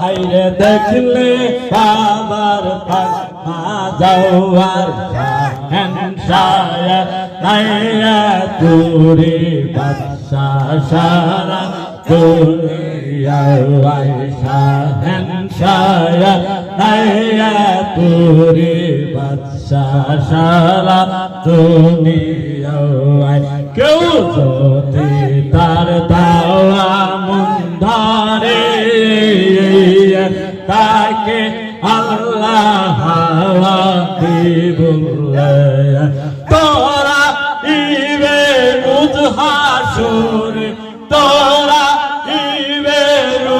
হাইরে দেখলে বাবার হেন সায়া নাইয়া তুরি বাদশা সারা দুনিয়া আয়সা হেন সায়া নাইয়া বাদশা সারা দুনিয়া আয় কেউ যদি তার দাওয়া মুন্ধারে তাকে আল্লাহ হাওয়া দিবুল্লা তোরা ইবে উজহাসুর, তোরা ইবে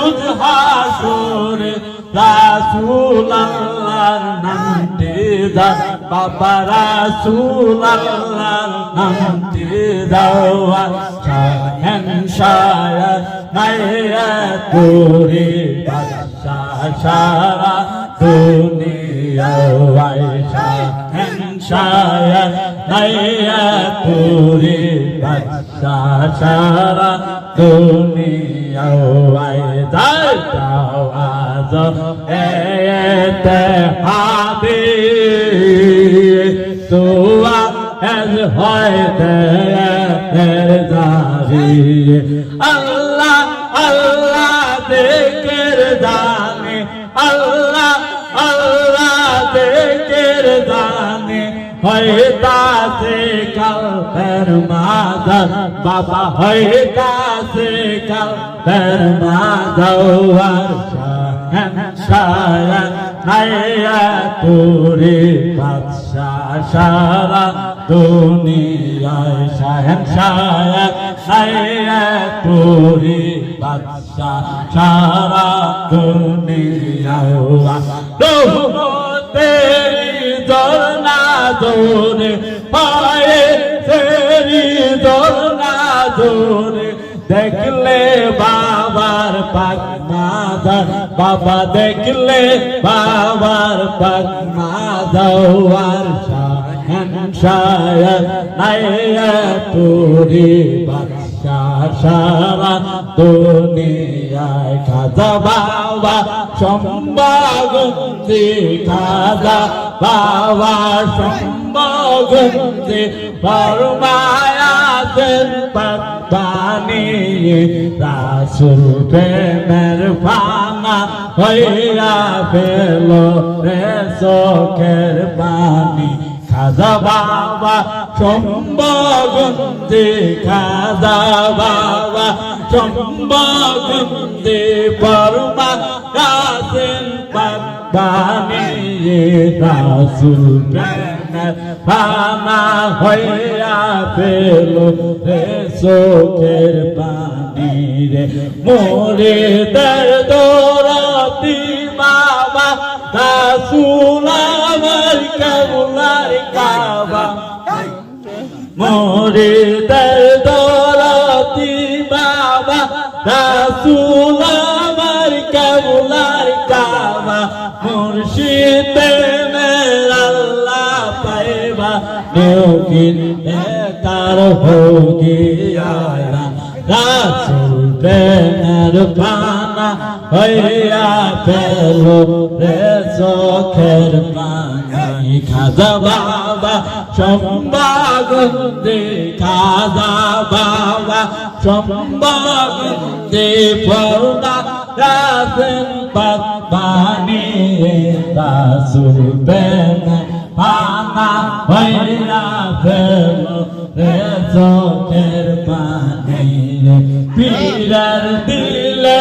উজহাসুর, রাসূল আল্লাহর নামটি যা বাবা রাসূল আল্লাহর নামটি দাওয়া শাহেন শায়া নাইয়া তোরে বাদশা সারা দুনিয়া আয়সা হেন শায়া নাইয়া তোরে বাদশা সারা দুনিয়া হাবি হয় আল্লাহ আল্লাহ দেখের জানে আল্লাহ আল্লাহ দেখের জানে হয় তাসে কালবের মাদার বাবা হয় তাসে কালবের মাদার শাহেন শায়ন হায়া তোরে বাদশা সারা দুনিয়ায় শায়ন হায়া তোরে বাদশা। সারা দুনিয়ায় দোরে পায়ে দরনা দোরে দেখলে বাবার পাক মাদার বাবা দেখলে বাবার পাক মাদার শাহেন শায়ন নাইয়া তোরে বাদশা সারা দুনিয়ায় খাজা বাবা সম্বাগন্দি খাজা বাবা সম্বাগন্দি ফরমায়াতেন পানি রাসুল প্রেমের ফানা হইয়া ফেল রে চোখের পানি। খাজা বাবা সম্বাগন্দি খাজা বাবা সম্বাগন্দি পরমা কাসেন পানি রাসুল ফানা হইয়া ফেল রে চোখের পানি রে। মোরে দর দৌরতি বাবা, রাসুল রাসুল আমার কাবুলার কাবা মুর্শিদ মেরা আল্লাহ পাইবা নিয়োগিন তার হোগিয়া রাসুল প্রেমের পানা হইয়া পেল রে চোখের পানি। খাজা বাবা সম্বাগন্দে খাজা বাবা সম্বাগন্দে পর্দা রাসেন পানি রাসুল পীরার দিলে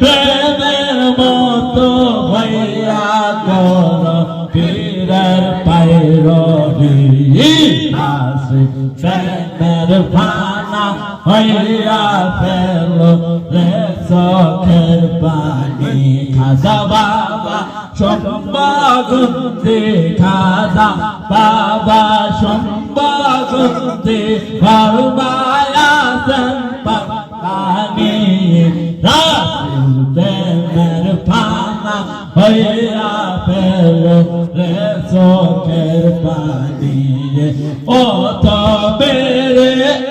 প্রেমের মতো হইয়া কর। পীরের পায়ের আসে প্রেমের ফানা হইয়া ফেল রে চোখের পানি। খাজা বাবা সম্বাগন্তে খাজা বাবা সম্বাগন্তে ফরমায়াছেন পানি রাসুল প্রেমের ফানা হইয়া ফেল রে চোখের পানি। ও তবে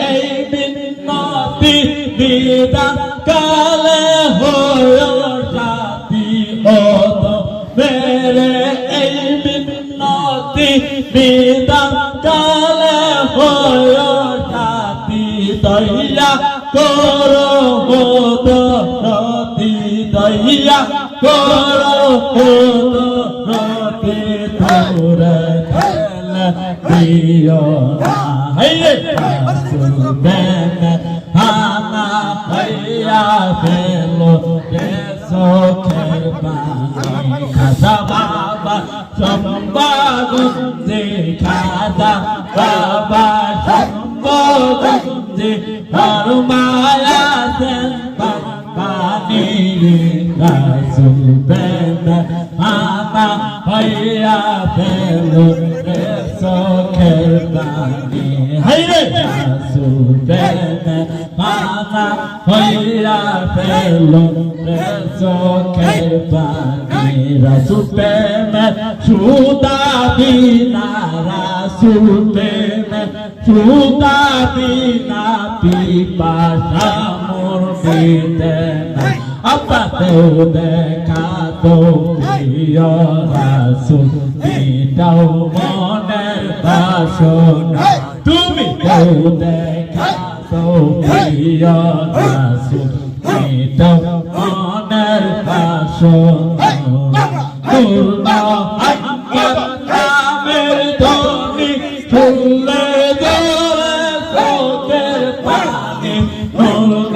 এই বিদান কালে হয়ে জাতি ও তো মেরে এই মিন্নতি বিদান কালে হয়ে জাতি দইয়া করো হোদ রতি দইয়া করো হোদ রতি তোরে খেলে দিও না হাইয়ে হানা হইয়া ফেলো চোখের খাজা বাবা সম্বাগুঞ্জে খাজা বাবা সম্বাগুঞ্জে হরমায়া সেন পানি রাসুল বেন হানা হইয়া ফেলো চোখের পানি হাইরে! রাসুল বেন হানা হইয়া ফেলো চোখের পানি রাসুল প্রেম সুদা বিনা রাসুল প্রেম সুদা বিনা পিপাসা মোর বিতে না আপাতেও দেখা তো প্রিয় রাসুল মিটাও মনের বাসনা। তুমি কেউ দেখা মনের পূর্ণ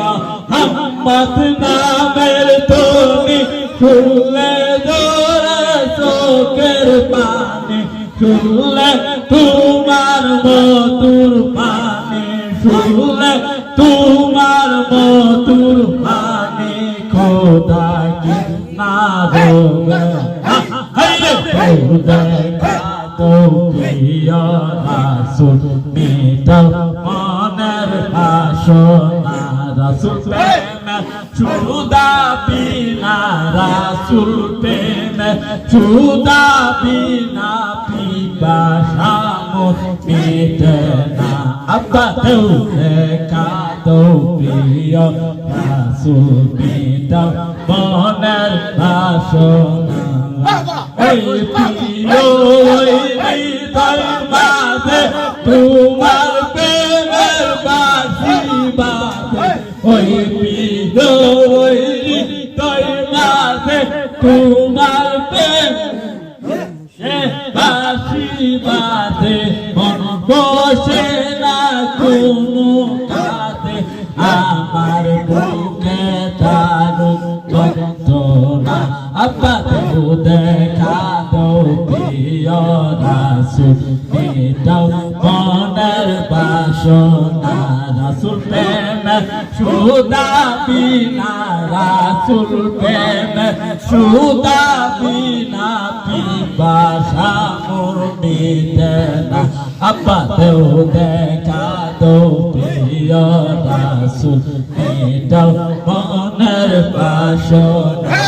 আত্মার নামের ধ্বনি শুনলে জোরে চোখের পানি। পূর্ণ রাসুল মিটাও মনের বাসনা রাসুল প্রেম চুদা বিনা রাসুল প্রেম চুদা বিনা পিপাসা মিটে না। আব্বা দেউ দেখা প্রিয় রাসুল মিটাও মনের বাসনা ওই প্রিয় ওই হৃদয় মাঝে ওই ওই হৃদয় মাঝে তোমার প্রেম সুদা বিনা পিপাসা মোর মিটে না আপাতেও দেখা তো প্রিয় রাসুল মেটাও মনের বাসনা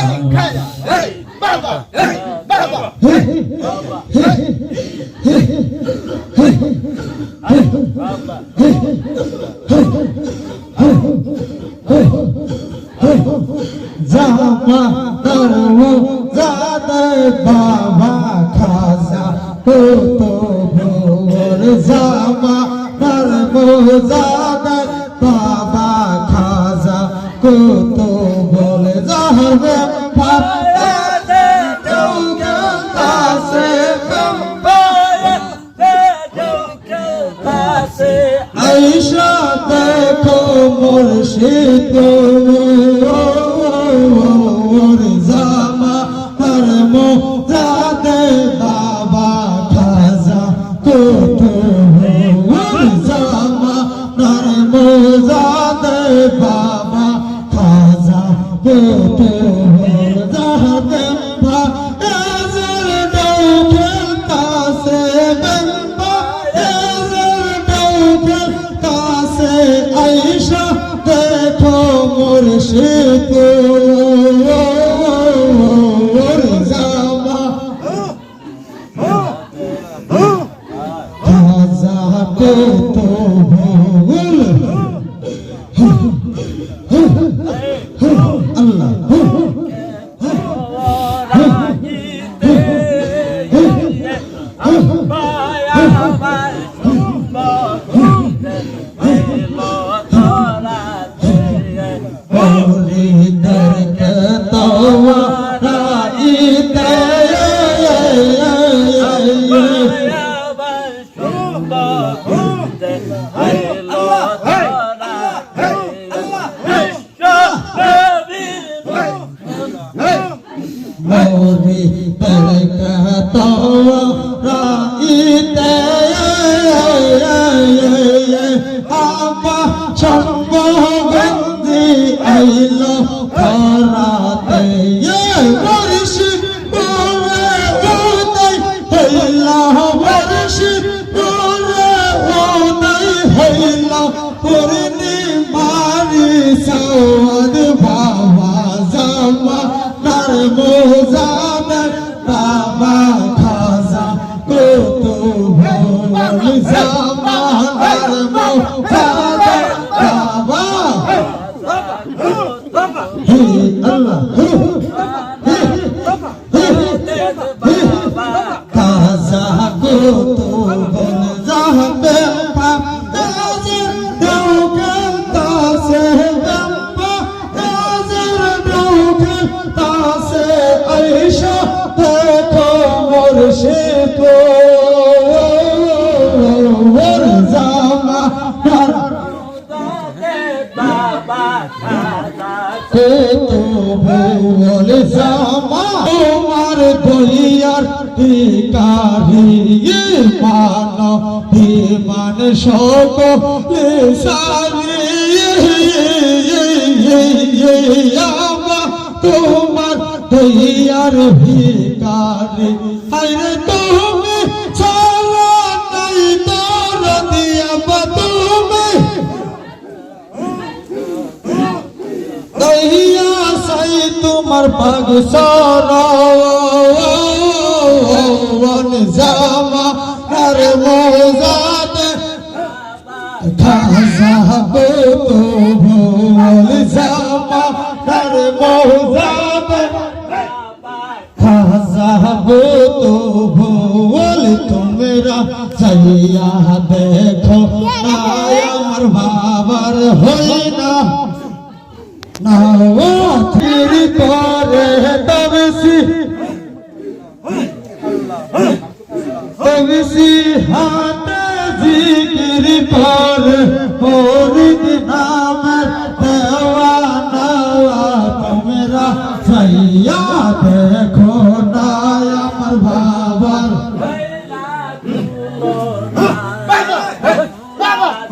বাবা খাজা Oh. মান বিমান সারি তোমার দইয়ার ভিকারি। আরে তুমি ছাড়া নাই তোর দিয়া তুমি দহিয়া সাই তোমার পাগ সরন জামা আর মোজাদ খাজা গো তো ভোল জামা আর মোজাদ খাজা গো তো ভোল, তোমরা চাইয়া দেখো না, আমার বাবার হয় না। নাওয়াতির করে তবসি তবসি হাতে জিকির করে হরিদ নাম দেওয়ানা তোমরা সাইয়া দেখো না আমার বাবার।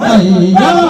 সাইয়া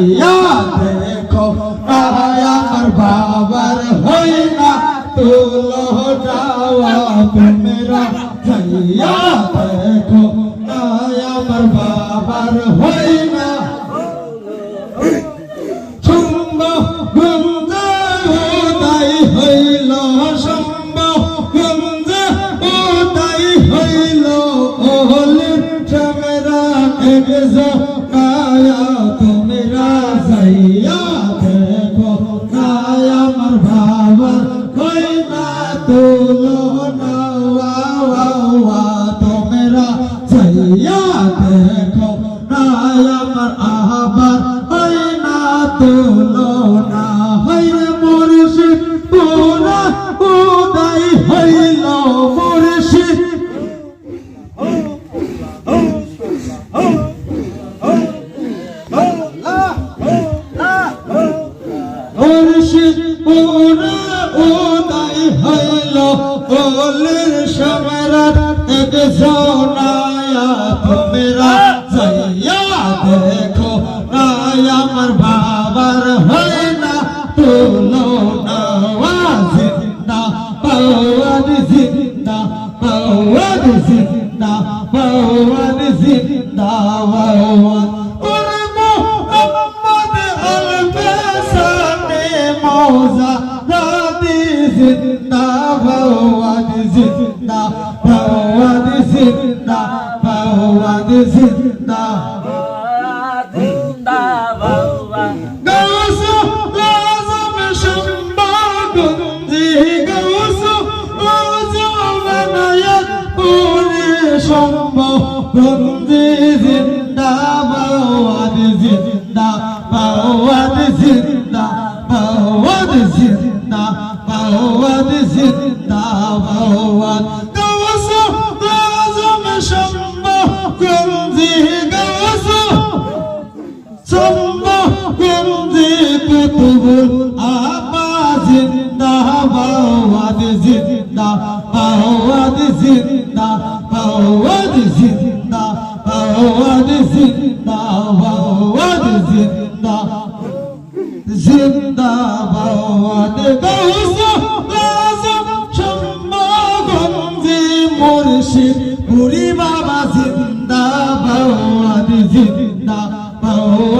সাইয়া দেখো আয় আমার বাবার হই না তুলো যাওয়া তোমরা সাইয়া দেখো আয় তোমরা যাইয়া দেখো নাই আমার বাবার হয় না তুলো না জিন্দা পাওয়ান জিন্দা পাওয়ান জিন্দা পাওয়ান জিন্দা বেসানে মৌজা রাতি জিন্দা বাওয়াদ জিন্দা বাওয়াদ জিন্দা বাওয়াদ জিন্দা জিন্দা বাবা গাউস লাজম সম্বাগন্ধি গাউস লাজম নায়াত পুরে সম্বাগন্ধি জিন্দা বাওয়াদ জিন্দা বাওয়াদ জিন্দা বাওয়াদ জিন্দা বাওয়াদ জিন্দা মুর্শিদ পুরি বাবা জিন্দা বাবা জিন্দা বাওয়াদ